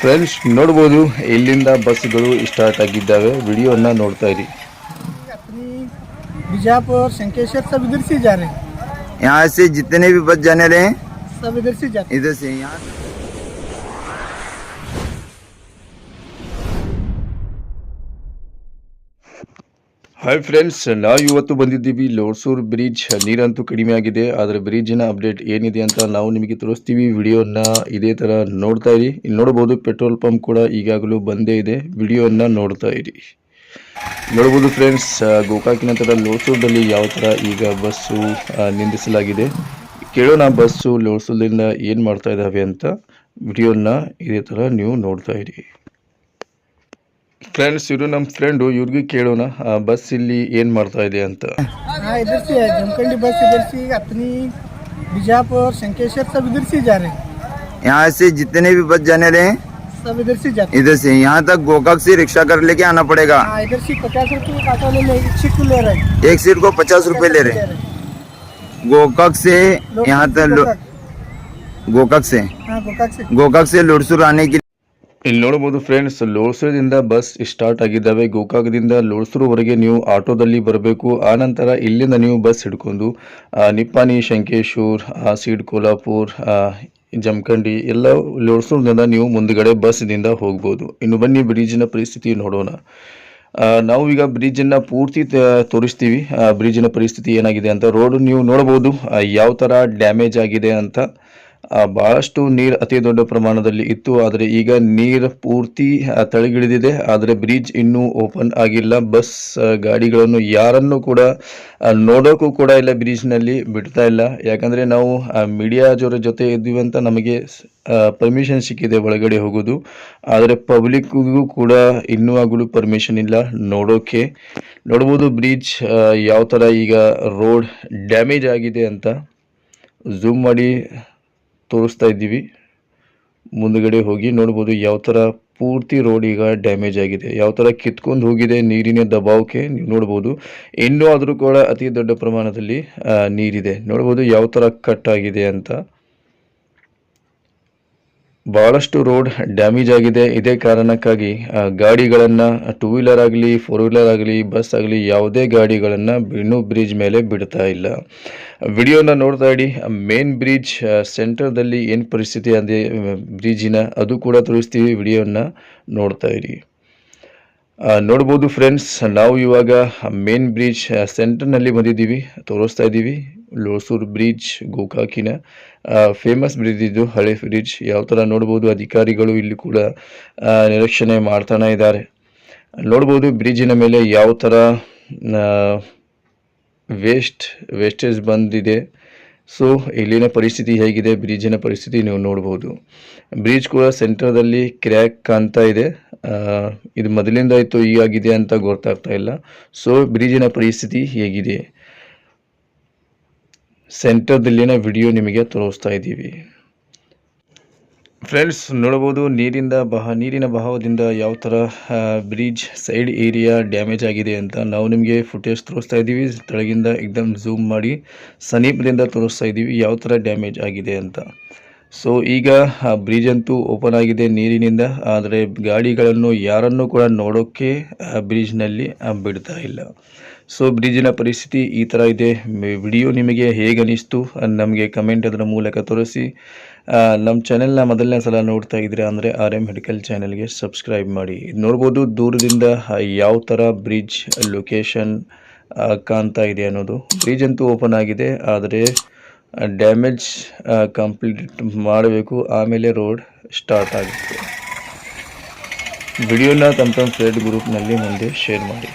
Friends ನೋಡ್ಬೋದು ಇಲ್ಲಿಂದ ಬಸ್ಗಳು ಸ್ಟಾರ್ಟ್ ಆಗಿದ್ದಾವೆ ವಿಡಿಯೋನ ನೋಡ್ತಾ ಇರಿ अपनी बीजापुर शंकेश्वर सब इधर से जा रहे हैं यहाँ से जितने भी बस जाने रहे हैं सब इधर से जाते इधर से यहाँ ಹಾಯ್ ಫ್ರೆಂಡ್ಸ್ ನಾವು ಇವತ್ತು ಬಂದಿದ್ದೀವಿ ಲೋಡ್ಸೂರ್ ಬ್ರಿಡ್ಜ್ ನೀರಂತೂ ಕಡಿಮೆ ಆಗಿದೆ, ಆದರೆ ಬ್ರಿಡ್ಜಿನ ಅಪ್ಡೇಟ್ ಏನಿದೆ ಅಂತ ನಾವು ನಿಮಗೆ ತೋರಿಸ್ತೀವಿ. ವಿಡಿಯೋನ ಇದೇ ಥರ ನೋಡ್ತಾ ಇರಿ. ಇಲ್ಲಿ ನೋಡ್ಬೋದು ಪೆಟ್ರೋಲ್ ಪಂಪ್ ಕೂಡ ಈಗಾಗಲೂ ಬಂದೇ ಇದೆ. ವಿಡಿಯೋನ ನೋಡ್ತಾ ಇರಿ. ನೋಡ್ಬೋದು ಫ್ರೆಂಡ್ಸ್ ಗೋಕಾಕಿನ ಥರ ಲೋಡ್ಸೂರ್ದಲ್ಲಿ ಯಾವ ಥರ ಈಗ ಬಸ್ಸು ನಿಂದಿಸಲಾಗಿದೆ. ಕೇಳೋಣ ಬಸ್ಸು ಲೋಡ್ಸೂರ್ದಿಂದ ಏನು ಮಾಡ್ತಾ ಇದ್ದಾವೆ ಅಂತ. ವಿಡಿಯೋನ ಇದೇ ಥರ ನೀವು ನೋಡ್ತಾ ಇರಿ. ಫ್ರೆಂಡ್ಸ್ ಇವರು ನಮ್ಮ ಫ್ರೆಂಡು ಇವ್ರಿಗೆ ಕೇಳೋಣ ಆ ಬಸ್ ಇಲ್ಲಿ ಏನು ಮಾಡ್ತಾ ಇದೆ ಅಂತ हाँ इधर से है जमखंडी बस इधर से अपनी बीजापुर शंकेश्वर सब इधर से जा रहे हैं यहाँ से जितने भी बस जाने रहे हैं सब इधर से जाते इधर से यहाँ तक गोकाक से रिक्शा कर लेके आना पड़ेगा हैं हाँ इधर से पचास रुपये का ऑटो ले ले एक सीट को ले रहे हैं एक सीट को पचास रुपए ले रहे हैं गोकाक से यहाँ तक लो- गोकाक। गोकाक से हाँ गोकाक से गोकाक से लोडसुर आने के ಇಲ್ಲಿ ನೋಡಬಹುದು ಫ್ರೆಂಡ್ಸ್ ಲೋಡ್ಸೂರದಿಂದ ಬಸ್ ಸ್ಟಾರ್ಟ್ ಆಗಿದ್ದಾವೆ. ಗೋಕಾಕದಿಂದ ಲೋಡ್ಸೂರುವರೆಗೆ ನೀವು ಆಟೋದಲ್ಲಿ ಬರಬೇಕು. ಆನಂತರ ಇಲ್ಲಿಂದ ನೀವು ಬಸ್ ಹಿಡ್ಕೊಂಡು ನಿಪ್ಪಾನಿ ಶಂಕೇಶ್ವರ್ ಸೀಡ್ ಕೋಲ್ಹಾಪುರ್ ಆ, ಜಮಖಂಡಿ ಎಲ್ಲ ಲೋಡ್ಸೂರಿನಿಂದ ನೀವು ಮುಂದುಗಡೆ ಬಸ್ದಿಂದ ಹೋಗ್ಬೋದು. ಇನ್ನು ಬನ್ನಿ ಬ್ರಿಡ್ಜ್ನ ಪರಿಸ್ಥಿತಿ ನೋಡೋಣ. ನಾವು ಈಗ ಬ್ರಿಡ್ಜನ್ನು ಪೂರ್ತಿ ತೋರಿಸ್ತೀವಿ. ಬ್ರಿಡ್ಜಿನ ಪರಿಸ್ಥಿತಿ ಏನಾಗಿದೆ ಅಂತ ರೋಡ್ ನೀವು ನೋಡಬಹುದು. ಯಾವ ಥರ ಡ್ಯಾಮೇಜ್ ಆಗಿದೆ ಅಂತ. ಬಹಳಷ್ಟು ನೀರು ಅತಿ ದೊಡ್ಡ ಪ್ರಮಾಣದಲ್ಲಿ ಇತ್ತು, ಆದರೆ ಈಗ ನೀರು ಪೂರ್ತಿ ತಳಗಿಳಿದಿದೆ. ಆದರೆ ಬ್ರಿಡ್ಜ್ ಇನ್ನೂ ಓಪನ್ ಆಗಿಲ್ಲ. ಬಸ್ ಗಾಡಿಗಳನ್ನು ಯಾರನ್ನು ಕೂಡ ನೋಡೋಕ್ಕೂ ಕೂಡ ಇಲ್ಲ ಬ್ರಿಡ್ಜ್ನಲ್ಲಿ, ಬಿಡ್ತಾ ಇಲ್ಲ. ಯಾಕಂದರೆ ನಾವು ಮೀಡಿಯಾ ಜೋರ ಜೊತೆ ಇದ್ದೀವಿ ಅಂತ ನಮಗೆ ಪರ್ಮಿಷನ್ ಸಿಕ್ಕಿದೆ ಒಳಗಡೆ ಹೋಗೋದು. ಆದರೆ ಪಬ್ಲಿಕ್ಗೂ ಕೂಡ ಇನ್ನೂ ಆಗಲು ಪರ್ಮಿಷನ್ ಇಲ್ಲ ನೋಡೋಕೆ. ನೋಡ್ಬೋದು ಬ್ರಿಡ್ಜ್ ಯಾವ ಥರ ಈಗ ರೋಡ್ ಡ್ಯಾಮೇಜ್ ಆಗಿದೆ ಅಂತ. ಝೂಮ್ ಮಾಡಿ ತೋರಿಸ್ತಾ ಇದ್ದೀವಿ. ಮುಂದುಗಡೆ ಹೋಗಿ ನೋಡ್ಬೋದು ಯಾವ ಥರ ಪೂರ್ತಿ ರೋಡ್ ಈಗ ಡ್ಯಾಮೇಜ್ ಆಗಿದೆ. ಯಾವ ಥರ ಕಿತ್ಕೊಂಡು ಹೋಗಿದೆ ನೀರಿನ ದಬಾವಕ್ಕೆ ನೀವು ನೋಡ್ಬೋದು. ಇನ್ನೂ ಆದರೂ ಕೂಡ ಅತಿ ದೊಡ್ಡ ಪ್ರಮಾಣದಲ್ಲಿ ನೀರಿದೆ. ನೋಡ್ಬೋದು ಯಾವ ಥರ ಕಟ್ ಆಗಿದೆ ಅಂತ. ಬಹಳಷ್ಟು ರೋಡ್ ಡ್ಯಾಮೇಜ್ ಆಗಿದೆ. ಇದೇ ಕಾರಣಕ್ಕಾಗಿ ಗಾಡಿಗಳನ್ನು ಟೂ ವೀಲರ್ ಆಗಲಿ ಫೋರ್ ವೀಲರ್ ಆಗಲಿ ಬಸ್ ಆಗಲಿ ಯಾವುದೇ ಗಾಡಿಗಳನ್ನು ಇನ್ನೂ ಬ್ರಿಡ್ಜ್ ಮೇಲೆ ಬಿಡ್ತಾ ಇಲ್ಲ. ವಿಡಿಯೋನ ನೋಡ್ತಾ ಇಡಿ. ಮೇನ್ ಬ್ರಿಡ್ಜ್ ಸೆಂಟರ್ದಲ್ಲಿ ಏನು ಪರಿಸ್ಥಿತಿ ಅಂದರೆ ಬ್ರಿಡ್ಜಿನ ಅದು ಕೂಡ ತೋರಿಸ್ತೀವಿ. ವಿಡಿಯೋನ ನೋಡ್ತಾ ಇರಿ. ನೋಡ್ಬೋದು ಫ್ರೆಂಡ್ಸ್ ನಾವು ಇವಾಗ ಮೇನ್ ಬ್ರಿಡ್ಜ್ ಸೆಂಟರ್ನಲ್ಲಿ ಬಂದಿದ್ದೀವಿ, ತೋರಿಸ್ತಾ ಇದ್ದೀವಿ. ಲೋಸೂರ್ ಬ್ರಿಡ್ಜ್ ಗೋಕಾಕಿನ ಫೇಮಸ್ ಬ್ರಿಡ್ಜ್ ಇದು, ಹಳೆ ಬ್ರಿಡ್ಜ್ ಯಾವ ಥರ ನೋಡ್ಬೋದು, ಅಧಿಕಾರಿಗಳು ಇಲ್ಲಿ ಕೂಡ ನಿರೀಕ್ಷಣೆ ಮಾಡ್ತಾನೆ ಇದ್ದಾರೆ. ನೋಡ್ಬೋದು ಬ್ರಿಡ್ಜಿನ ಮೇಲೆ ಯಾವ ಥರ ವೇಸ್ಟ್ ವೇಸ್ಟೇಜ್ ಬಂದಿದೆ. ಸೊ ಇಲ್ಲಿನ ಪರಿಸ್ಥಿತಿ ಹೇಗಿದೆ? ಬ್ರಿಡ್ಜಿನ ಪರಿಸ್ಥಿತಿ ನೀವು ನೋಡ್ಬೋದು. ಬ್ರಿಡ್ಜ್ ಕೂಡ ಸೆಂಟರ್ದಲ್ಲಿ ಕ್ರ್ಯಾಕ್ ಕಾಣ್ತಾ ಇದೆ. ಇದು ಮೊದಲಿಂದ ಇತ್ತು ಹೀಗಾಗಿದೆ ಅಂತ ಗೊತ್ತಾಗ್ತಾ ಇಲ್ಲ. ಸೊ ಬ್ರಿಡ್ಜಿನ ಪರಿಸ್ಥಿತಿ ಹೇಗಿದೆ? ಸೆಂಟರ್ದಲ್ಲಿನ ವಿಡಿಯೋ ನಿಮಗೆ ತೋರಿಸ್ತಾ ಇದ್ದೀವಿ. ಫ್ರೆಂಡ್ಸ್ ನೋಡ್ಬೋದು ನೀರಿಂದ ಬಹ, ನೀರಿನ ಬಹಾವದಿಂದ ಯಾವ ಥರ ಬ್ರಿಡ್ಜ್ ಸೈಡ್ ಏರಿಯಾ ಡ್ಯಾಮೇಜ್ ಆಗಿದೆ ಅಂತ ನಾವು ನಿಮಗೆ ಫುಟೇಜ್ ತೋರಿಸ್ತಾ ಇದ್ದೀವಿ. ತೆಳಗಿಂದ ಎಕ್ದಮ್ ಝೂಮ್ ಮಾಡಿ, ಸಮೀಪದಿಂದ ತೋರಿಸ್ತಾ ಇದ್ದೀವಿ ಯಾವ ಥರ ಡ್ಯಾಮೇಜ್ ಆಗಿದೆ ಅಂತ. ಸೊ ಈಗ ಬ್ರಿಡ್ಜ್ ಅಂತೂ ಓಪನ್ ಆಗಿದೆ ನೀರಿನಿಂದ, ಆದರೆ ಗಾಡಿಗಳನ್ನು ಯಾರನ್ನು ಕೂಡ ನೋಡೋಕ್ಕೆ ಬ್ರಿಡ್ಜ್ನಲ್ಲಿ ಬಿಡ್ತಾ ಇಲ್ಲ. ಸೊ ಬ್ರಿಡ್ಜಿನ ಪರಿಸ್ಥಿತಿ ಈ ಥರ ಇದೆ. ವಿಡಿಯೋ ನಿಮಗೆ ಹೇಗೆ ಅನಿಸ್ತು ನಮಗೆ ಕಮೆಂಟ್ ಅದರ ಮೂಲಕ ತೋರಿಸಿ. ನಮ್ಮ ಚಾನೆಲ್ನ ಮೊದಲನೇ ಸಲ ನೋಡ್ತಾ ಇದ್ದೀರಾ ಅಂದರೆ ಆರ್ ಎಂ ಮೆಡಿಕಲ್ ಚಾನೆಲ್ಗೆ ಸಬ್ಸ್ಕ್ರೈಬ್ ಮಾಡಿ. ನೋಡ್ಬೋದು ದೂರದಿಂದ ಯಾವ ಥರ ಬ್ರಿಡ್ಜ್ ಲೊಕೇಶನ್ ಕಾಣ್ತಾ ಇದೆ ಅನ್ನೋದು. ಬ್ರಿಡ್ಜ್ ಅಂತೂ ಓಪನ್ ಆಗಿದೆ, ಆದರೆ ಡ್ಯಾಮೇಜ್ ಕಂಪ್ಲೀಟ್ ಮಾಡಬೇಕು. ಆಮೇಲೆ ರೋಡ್ ಸ್ಟಾರ್ಟ್ ಆಗುತ್ತೆ. ವಿಡಿಯೋನ ತಮ್ಮ ತಮ್ಮ ಫ್ರೆಂಡ್ ಗ್ರೂಪ್ನಲ್ಲಿ ಮುಂದೆ ಶೇರ್ ಮಾಡಿ.